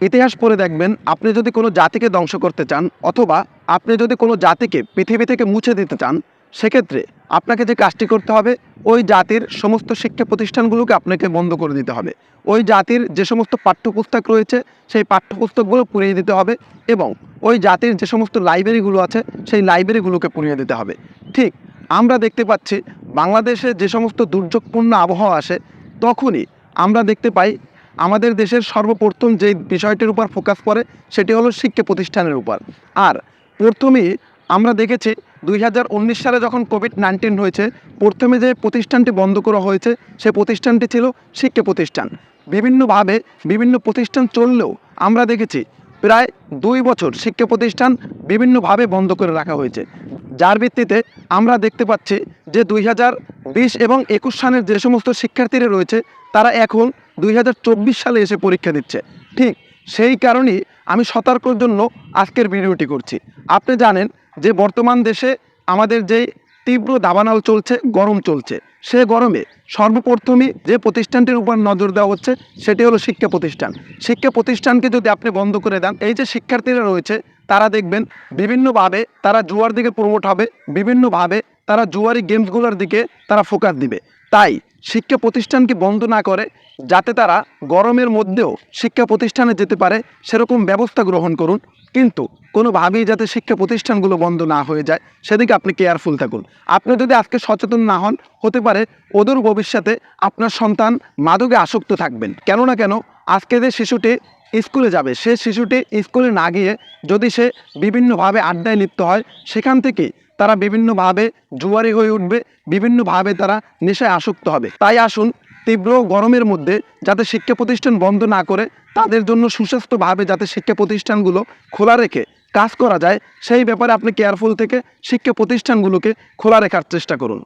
ইতিহাস পড়ে দেখবেন, আপনি যদি কোনো জাতিকে ধ্বংস করতে চান অথবা আপনি যদি কোনো জাতিকে পৃথিবী থেকে মুছে দিতে চান, সেক্ষেত্রে আপনাকে যে কাজটি করতে হবে, ওই জাতির সমস্ত শিক্ষা প্রতিষ্ঠানগুলোকে আপনাকে বন্ধ করে দিতে হবে। ওই জাতির যে সমস্ত পাঠ্যপুস্তক রয়েছে, সেই পাঠ্যপুস্তকগুলো পুড়িয়ে দিতে হবে এবং ওই জাতির যে সমস্ত লাইব্রেরিগুলো আছে, সেই লাইব্রেরিগুলোকে পুড়িয়ে দিতে হবে। ঠিক আমরা দেখতে পাচ্ছি, বাংলাদেশে যে সমস্ত দুর্যোগপূর্ণ আবহাওয়া আসে, তখনই আমরা দেখতে পাই আমাদের দেশের সর্বপ্রথম যে বিষয়টির উপর ফোকাস করে সেটি হলো শিক্ষা প্রতিষ্ঠানের উপর। আর প্রথমেই আমরা দেখেছি দুই হাজার উনিশ সালে যখন কোভিড নাইন্টিন হয়েছে, প্রথমে যে প্রতিষ্ঠানটি বন্ধ করা হয়েছে সে প্রতিষ্ঠানটি ছিল শিক্ষা প্রতিষ্ঠান। বিভিন্নভাবে বিভিন্ন প্রতিষ্ঠান চললেও আমরা দেখেছি প্রায় দুই বছর শিক্ষা প্রতিষ্ঠান বিভিন্নভাবে বন্ধ করে রাখা হয়েছে। যার ভিত্তিতে আমরা দেখতে পাচ্ছি যে দুই হাজার বিশ এবং একুশ সালের যে সমস্ত শিক্ষার্থীরা রয়েছে, তারা এখন দুই হাজার চব্বিশ সালে এসে পরীক্ষা দিচ্ছে। ঠিক সেই কারণেই আমি সতর্কর জন্য আজকের ভিডিওটি করছি। আপনি জানেন যে বর্তমান দেশে আমাদের যে তীব্র দাবানাল চলছে, গরম চলছে, সে গরমে সর্বপ্রথমই যে প্রতিষ্ঠানটির উপর নজর দেওয়া হচ্ছে, সেটি হলো শিক্ষা প্রতিষ্ঠান। শিক্ষা প্রতিষ্ঠানকে যদি আপনি বন্ধ করে দেন, এই যে শিক্ষার্থীরা রয়েছে তারা দেখবেন বিভিন্নভাবে তারা জুয়ার দিকে প্রমোট হবে, বিভিন্নভাবে তারা জুয়ারি গেমসগুলোর দিকে তারা ফোকাস দিবে। তাই শিক্ষা প্রতিষ্ঠানকে বন্ধ না করে, যাতে তারা গরমের মধ্যেও শিক্ষা প্রতিষ্ঠানে যেতে পারে, সেরকম ব্যবস্থা গ্রহণ করুন। কিন্তু কোনোভাবেই যাতে শিক্ষা প্রতিষ্ঠানগুলো বন্ধ না হয়ে যায়, সেদিকে আপনি কেয়ারফুল থাকুন। আপনি যদি আজকে সচেতন না হন, হতে পারে ওদের ভবিষ্যতে আপনার সন্তান মাদকে আসক্ত থাকবেন। কেন না কেন? আজকে যে শিশুটি স্কুলে যাবে। সে শিশুটি স্কুলে না গিয়ে যদি সে বিভিন্নভাবে আড্ডায় লিপ্ত হয়, সেখান থেকে তারা বিভিন্নভাবে জুয়ারি হয়ে উঠবে, বিভিন্নভাবে তারা নেশায় আসক্ত হবে। তাই আসুন তীব্র গরমের মধ্যে যাতে শিক্ষা প্রতিষ্ঠান বন্ধ না করে, তাদের জন্য সুস্বাস্থ্যভাবে যাতে শিক্ষা প্রতিষ্ঠানগুলো খোলা রেখে কাজ করা যায়, সেই ব্যাপারে আপনি কেয়ারফুল থেকে শিক্ষা প্রতিষ্ঠানগুলোকে খোলা রাখার চেষ্টা করুন।